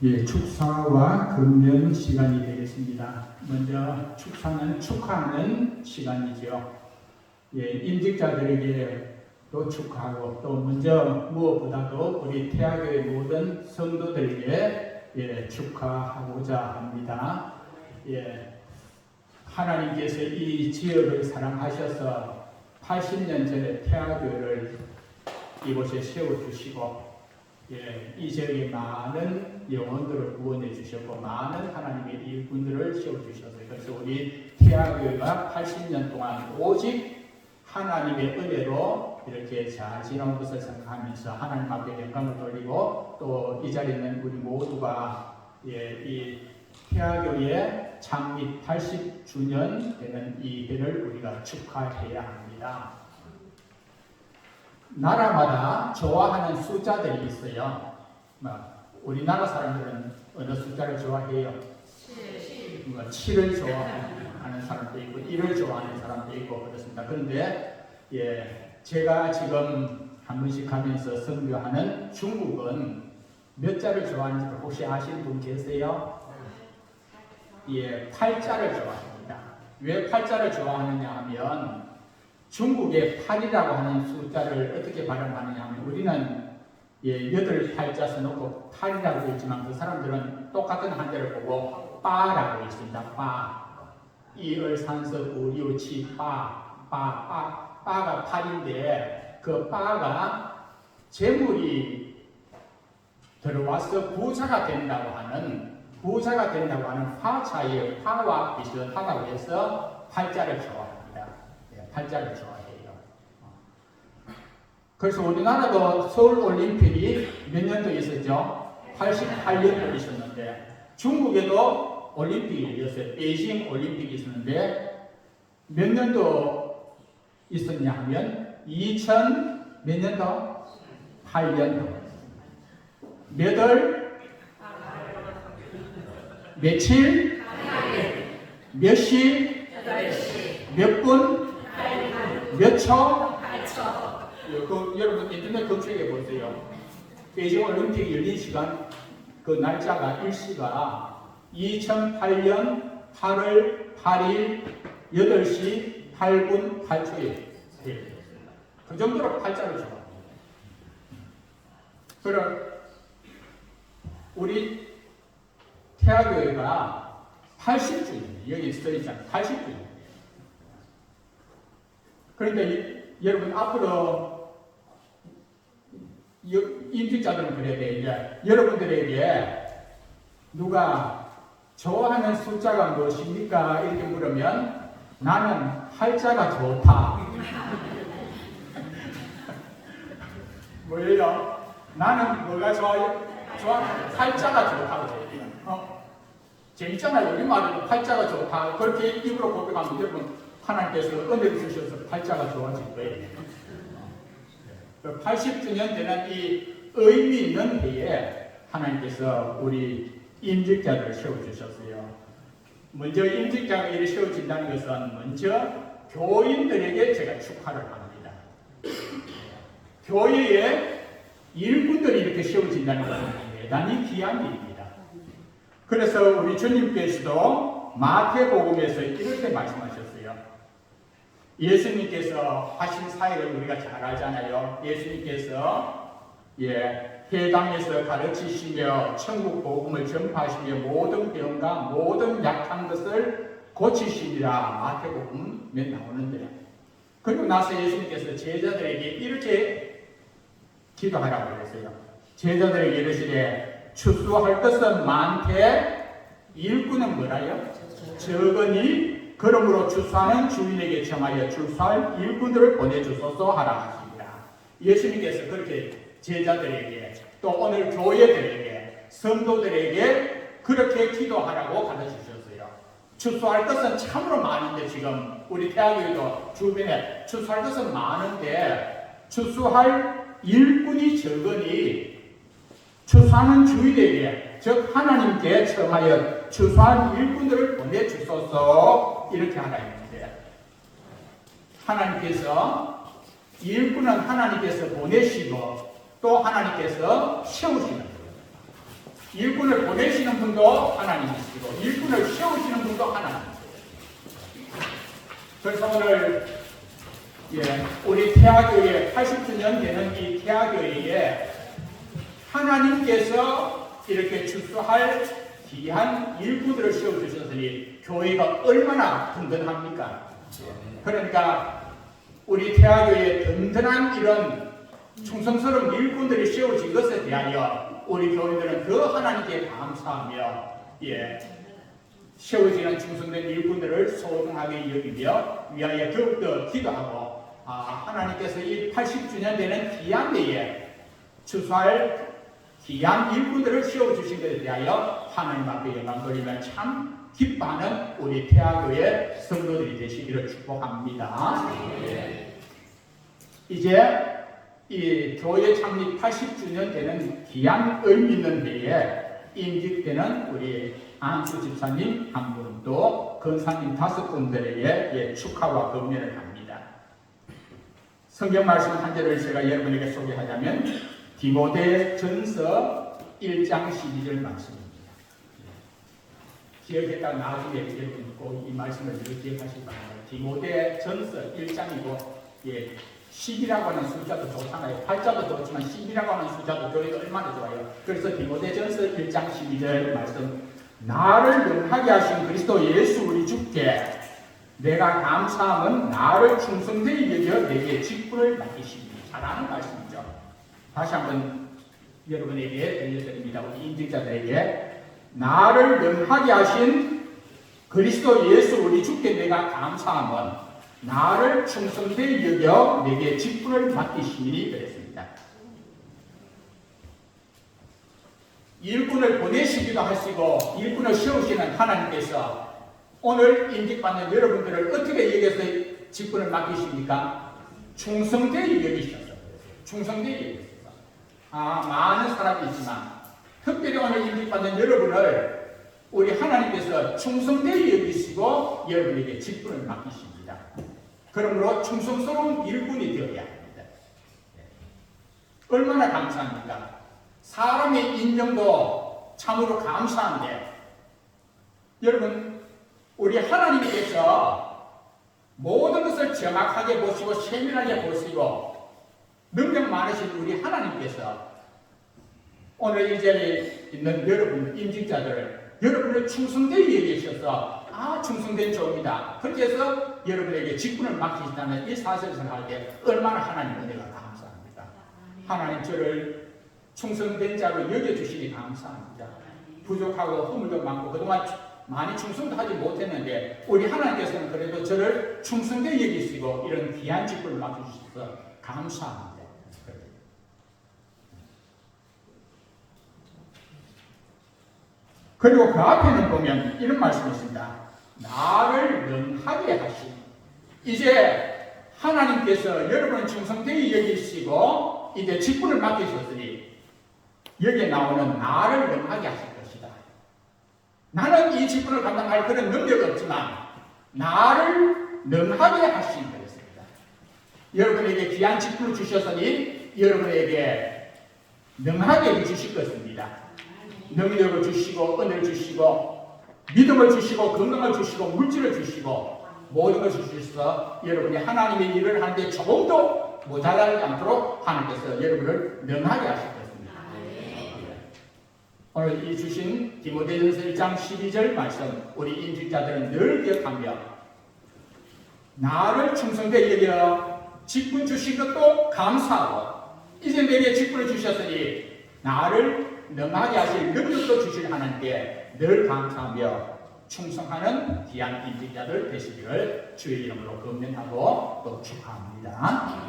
예, 축사와 금년 시간이 되겠습니다. 먼저 축사는 축하하는 시간이죠. 예, 임직자들에게 또 축하하고 또 먼저 무엇보다도 우리 태학교의 모든 성도들에게 예, 축하하고자 합니다. 예, 하나님께서 이 지역을 사랑하셔서 80년 전에 태학교를 이곳에 세워주시고 예, 이 지역에 많은 영혼들을 구원해 주셨고 많은 하나님의 일꾼들을 세워 주셨어요. 그래서 우리 태아교회가 80년 동안 오직 하나님의 은혜로 이렇게 잘 지나온 것을 생각하면서 하나님 앞에 영광을 돌리고 또 이 자리에 있는 우리 모두가 예, 이 태아교회 창립 80주년 되는 이 해를 우리가 축하해야 합니다. 나라마다 좋아하는 숫자들이 있어요. 뭐, 우리나라 사람들은 어느 숫자를 좋아해요? 뭐 7을 좋아하는 사람도 있고 1을 좋아하는 사람도 있고 그렇습니다. 그런데 예, 제가 지금 한 번씩 하면서 선교하는 중국은 몇 자를 좋아하는지 혹시 아시는 분 계세요? 예, 8자를 좋아합니다. 왜 8자를 좋아하느냐 하면 중국의 8이라고 하는 숫자를 어떻게 발음하느냐 하면 우리는 예, 8 팔자 써놓고 8이라고 있지만 그 사람들은 똑같은 한자를 보고 빠라고 있습니다. 빠. 1, 2, 3, 4, 5, 6, 7, 빠. 빠, 빠. 빠가 8인데 그 빠가 재물이 들어와서 부자가 된다고 하는 부자가 된다고 하는 화자의 화와 비슷하다고 해서 팔자를 좋아 팔자를 좋아해요. 그래서 우리나라도 서울 올림픽이 몇 년도 있었죠? 88년도 있었는데 중국에도 올림픽이 있었어요. 베이징 올림픽이 있었는데 몇 년도 있었냐 하면 2000 몇 년도? 8년도. 몇 월? 며칠? 몇 시? 몇 분? 예, 그, 여러분 인터넷 검색해 보세요. 베이징 올림픽 열린 시간 그 날짜가 일시가 2008년 8월 8일 8시 8분 8초에 그 정도로 팔자를 좋아합니다. 그럼 우리 태아교회가 80주년 여기 써 있잖아요. 80주년. 그러니까 이, 여러분 앞으로 임직자들은 그래야 돼. 이제 여러분들에게 누가 좋아하는 숫자가 무엇입니까? 이렇게 물으면 나는 팔자가 좋다. 뭐예요? 나는 뭐가 좋아요? 좋아? 팔자가 좋다고. 어? 재밌잖아요. 우리 말에도 팔자가 좋다. 그렇게 입으로 고백하면 여러분 하나님께서 은혜를 주셔서 팔자가 좋아질 거예요. 80주년 되는 이 의미 있는 해에 하나님께서 우리 임직자들을 세워주셨어요. 먼저 임직자가 이를 세워진다는 것은 먼저 교인들에게 제가 축하를 합니다. 교회에 일꾼들이 이렇게 세워진다는 것은 대단히 귀한 일입니다. 그래서 우리 주님께서도 마태복음에서 이렇게 말씀하셨어요. 예수님께서 하신 사역을 우리가 잘 알잖아요. 예수님께서 예, 해당에서 가르치시며 천국 복음을 전파하시며 모든 병과 모든 약한 것을 고치시리라 마태복음에 나오는데 그리고 나서 예수님께서 제자들에게 이렇게 기도하라고 그랬어요. 제자들에게 이르시되 추수할 것은 많되 일꾼은 뭐라요? 적으니 그러므로 추수하는 주인에게 청하여 추수할 일꾼들을 보내주소서 하라 하십니다. 예수님께서 그렇게 제자들에게 또 오늘 교회들에게 성도들에게 그렇게 기도하라고 가르치셨어요. 추수할 것은 참으로 많은데 지금 우리 대학교에도 주변에 추수할 것은 많은데 추수할 일꾼이 적으니 추수하는 주인에게 즉 하나님께 청하여 추수한 일꾼들을 보내주소서 이렇게 하라 했는데 하나님께서 일꾼은 하나님께서 보내시고 또 하나님께서 세우시는. 일꾼을 보내시는 분도 하나님이시고 일꾼을 세우시는 분도 하나님이세요. 그래서 오늘 예, 우리 태아교회 80주년 되는 이 태아교회에 하나님께서 이렇게 축소할 귀한 일꾼들을 세워주셨으니 교회가 얼마나 든든합니까? 그러니까 우리 태아교회에 든든한 이런 충성스러운 일꾼들이 세워진 것에 대하여 우리 교인들은 그 하나님께 감사하며 예, 세워지는 충성된 일꾼들을 소중하게 여기며 위하여 더욱더 기도하고 아, 하나님께서 이 80주년 되는 귀한 때에 추수할 귀한 일꾼들을 세워주신 것에 대하여 하나님 앞에 영광 돌리며 참 기뻐하는 우리 태아교회 성도들이 되시기를 축복합니다. 이제 이 교회 창립 80주년 되는 귀한 의미 있는 해에 임직되는 우리 안수 집사님 한 분, 또 건사님 다섯 분들에게 예, 축하와 격려를 합니다. 성경 말씀 한 절을 제가 여러분에게 소개하자면 디모데 전서 1장 12절 말씀입니다. 기억했다 나중에 여러분 꼭이 말씀을 늘 기억하시기 바랍니다. 디모데 전서 1장이고 예, 10이라고 하는 숫자도 좋잖아요. 8자도 좋지만 10이라고 하는 숫자도 교회가 얼마나 좋아요. 그래서 디모데 전서 1장 12절 말씀 나를 영하게 하신 그리스도 예수 우리 주께 내가 감사함은 나를 충성되이 여겨 내게 직분을 맡기시니 잘하는 말씀이죠. 다시 한번 여러분에게 들려드립니다. 우리 인직자들에게 나를 영하게 하신 그리스도 예수 우리 주께 내가 감사함은 나를 충성되이 여겨 내게 직분을 맡기시니 그랬습니다. 일꾼을 보내시기도 하시고 일꾼을 세우시는 하나님께서 오늘 임직받는 여러분들을 어떻게 여기서 직분을 맡기십니까? 충성되이 여기셨어요. 충성되이. 아, 많은 사람이 있지만 특별히 오늘 임직받는 여러분을 우리 하나님께서 충성되이 여기시고 여러분에게 직분을 맡기십니다. 그러므로 충성스러운 일꾼이 되어야 합니다. 네. 얼마나 감사합니까? 사람의 인정도 참으로 감사한데 여러분 우리 하나님께서 모든 것을 정확하게 보시고 세밀하게 보시고 능력 많으신 우리 하나님께서 오늘 이 자리에 있는 여러분 임직자들을 여러분을 충성되게 얘기하셔서 아 충성된 종이다. 그렇게 해서 여러분에게 직분을 맡기신다는 이 사실을 할 때 얼마나 하나님 은혜가 감사합니다. 하나님 저를 충성된 자로 여겨주시니 감사합니다. 부족하고 허물도 많고 그동안 많이 충성도 하지 못했는데 우리 하나님께서는 그래도 저를 충성되게 여기시고 이런 귀한 직분을 맡겨주셔서 감사합니다 그리고 그 앞에는 보면 이런 말씀이 있습니다. 나를 능하게 하신. 이제 하나님께서 여러분을 충성되게 여기시고 이제 직분을 맡기셨으니 여기에 나오는 나를 능하게 하실 것이다. 나는 이 직분을 감당할 그런 능력이 없지만 나를 능하게 하신 것입니다. 여러분에게 귀한 직분을 주셨으니 여러분에게 능하게 주실 것입니다. 능력을 주시고 은혜를 주시고 믿음을 주시고 건강을 주시고 물질을 주시고 모든 것을 주셔서 여러분이 하나님의 일을 하는데 조금도 모자라지 않도록 하나님께서 여러분을 능하게 하실 것입니다. 오늘 이 주신 디모데전서 1장 12절 말씀 우리 인직자들은 늘 기억하며 나를 충성되게 여겨 직분 주신 것도 감사하고 이제 내게 직분을 주셨으니 나를 능하게 하실 능력도 주실 하나님께 늘 감사하며 충성하는 귀한 인직자들 되시기를 주의 이름으로 건면하고 또 축하합니다.